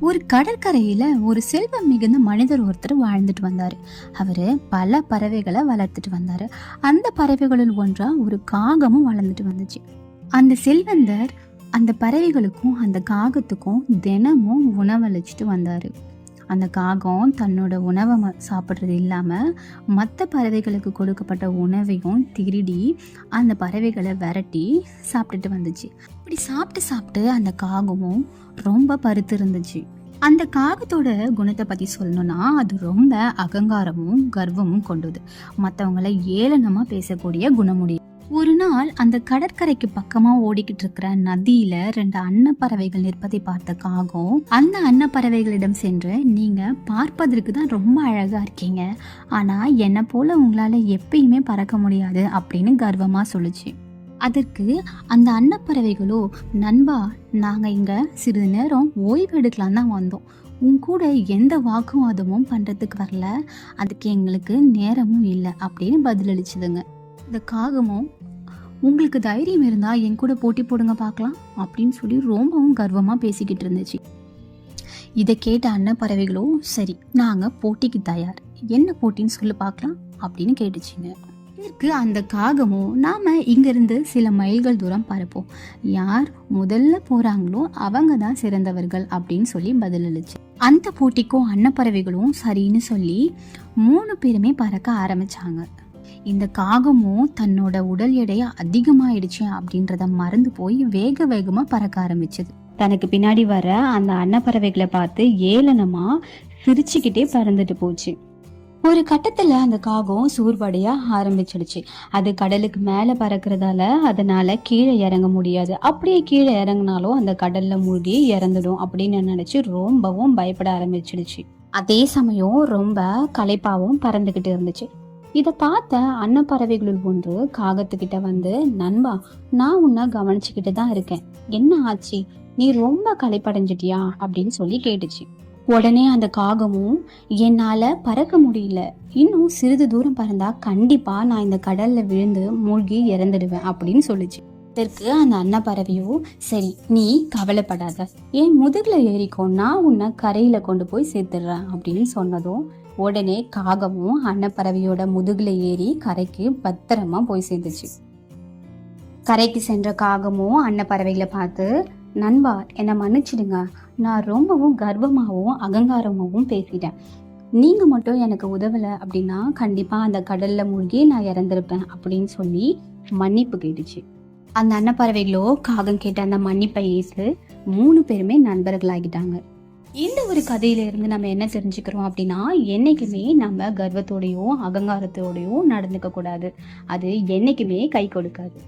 ஒரு கடற்கரையில ஒரு செல்வம் மிகுந்த மனிதர் ஒருத்தர் வாழ்ந்துட்டு வந்தார். அவர் பல பறவைகளை வளர்த்துட்டு வந்தார். அந்த பறவைகளில் ஒன்றா ஒரு காகமும் வளர்ந்துட்டு வந்துச்சு. அந்த செல்வந்தர் அந்த பறவைகளுக்கும் அந்த காகத்துக்கும் தினமும் உணவளிச்சிட்டு வந்தார். அந்த காகம் தன்னோட உணவை ம- சாப்பிட்றது இல்லாமல் மற்ற பறவைகளுக்கு கொடுக்கப்பட்ட உணவையும் திருடி அந்த பறவைகளை விரட்டி சாப்பிட்டுட்டு வந்துச்சு. அப்படி சாப்பிட்டு சாப்பிட்டு அந்த காகமும் ரொம்ப பருத்து இருந்துச்சு. அந்த காகத்தோட குணத்தை பற்றி சொல்லணும்னா அது ரொம்ப அகங்காரமும் கர்வமும் கொண்டது. மற்றவங்கள ஏளனமாக பேசக்கூடிய குணமுடைய ஒரு நாள் அந்த கடற்கரைக்கு பக்கமா ஓடிக்கிட்டு இருக்கிற நதியில ரெண்டு அன்னப்பறவைகள் நிற்பதை பார்த்த காகம் அந்த அன்னப்பறவைகளிடம் சென்று நீங்க பார்ப்பதற்கு தான் ரொம்ப அழகா இருக்கீங்க. ஆனா என்னை போல உங்களால எப்பயுமே பறக்க முடியாது அப்படின்னு கர்வமா சொல்லுச்சு. அதற்கு அந்த அன்னப்பறவைகளோ நண்பா நாங்கள் இங்கே சிறிது நேரம் ஓய்வு எடுக்கலாம் தான் வந்தோம். உன் கூட எந்த வாக்குவாதமும் பண்ணுறதுக்கு வரல. அதுக்கு எங்களுக்கு நேரமும் இல்லை அப்படின்னு பதிலளிச்சுதுங்க. இந்த காகமும் உங்களுக்கு தைரியம் இருந்தால் என் கூட போட்டி போடுங்க பார்க்கலாம் அப்படின்னு சொல்லி ரொம்பவும் கர்வமாக பேசிக்கிட்டு இருந்துச்சு. இதை கேட்ட அன்னப்பறவைகளும் சரி நாங்கள் போட்டிக்கு தயார். என்ன போட்டின்னு சொல்லி பார்க்கலாம் அப்படின்னு கேட்டுச்சிங்க. இதற்கு அந்த காகமும் நாம் இங்கேருந்து சில மைல்கள் தூரம் பறப்போம். யார் முதல்ல போகிறாங்களோ அவங்க தான் சிறந்தவர்கள் அப்படின்னு சொல்லி பதிலளிச்சு அந்த போட்டிக்கும் அன்னப்பறவைகளும் சரின்னு சொல்லி மூணு பேருமே பறக்க ஆரம்பிச்சாங்க. இந்த காகமும் தன்னோட உடல் எடை அதிகமாயிடுச்சு அப்படின்றத மறந்து போய் வேக வேகமா பறக்க ஆரம்பிச்சது. தனக்கு பின்னாடி வர அந்த அன்னப்பறவைகளை பார்த்து ஏளனமா சிரிச்சுக்கிட்டே பறந்துட்டு போச்சு. ஒரு கட்டத்துல அந்த காகம் சூர்படைய ஆரம்பிச்சிடுச்சு. அது கடலுக்கு மேல பறக்கிறதால அதனால கீழே இறங்க முடியாது. அப்படியே கீழே இறங்கினாலும் அந்த கடல்ல மூழ்கி இறந்துடும் அப்படின்னு நினைச்சு ரொம்பவும் பயப்பட ஆரம்பிச்சிடுச்சு. அதே சமயம் ரொம்ப களைப்பாவும் பறந்துகிட்டு இருந்துச்சு. இதை பார்த்த அன்னப்பறவைகளுள் ஒன்று காகத்துக்கிட்ட வந்து நண்பா நான் உன்னை கவனிச்சுக்கிட்டு தான் இருக்கேன். என்ன ஆச்சு? நீ ரொம்ப களைப்படைஞ்சிட்டியா? அப்படின்னு சொல்லி கேட்டுச்சு. உடனே அந்த காகமும் என்னால பறக்க முடியல. இன்னும் சிறிது தூரம் பறந்தா கண்டிப்பா நான் இந்த கடல்ல விழுந்து மூழ்கி இறந்துடுவேன். அப்படின்னு சொல்லிச்சு. இதற்கு அந்த அன்னப்பறவையோ சரி நீ கவலைப்படாத. என் முதுகில் ஏறிக்கோ நான் உன்னை கரையில் கொண்டு போய் சேர்த்துடுறேன் அப்படின்னு சொன்னதும் உடனே காகமும் அன்னப்பறவையோட முதுகில் ஏறி கரைக்கு பத்திரமா போய் சேர்ந்துச்சு. கரைக்கு சென்ற காகமும் அன்னப்பறவைகளை பார்த்து நண்பா என்னை மன்னிச்சிடுங்க. நான் ரொம்பவும் கர்வமாகவும் அகங்காரமாகவும் பேசிட்டேன். நீங்கள் மட்டும் எனக்கு உதவலை அப்படின்னா கண்டிப்பாக அந்த கடலில் மூழ்கி நான் இறந்துருப்பேன் அப்படின்னு சொல்லி மன்னிப்பு கேட்டுச்சு. அந்த அன்னப்பறவைகளோ காகம் கேட்ட அந்த மன்னிப்பை ஏசு மூணு பேருமே நண்பர்களாகிட்டாங்க. இந்த ஒரு கதையிலிருந்து நம்ம என்ன தெரிஞ்சுக்கிறோம் அப்படின்னா என்னைக்குமே நம்ம கர்வத்தோடையும் அகங்காரத்தோடையும் நடந்துக்க கூடாது அது என்னைக்குமே கை கொடுக்காது.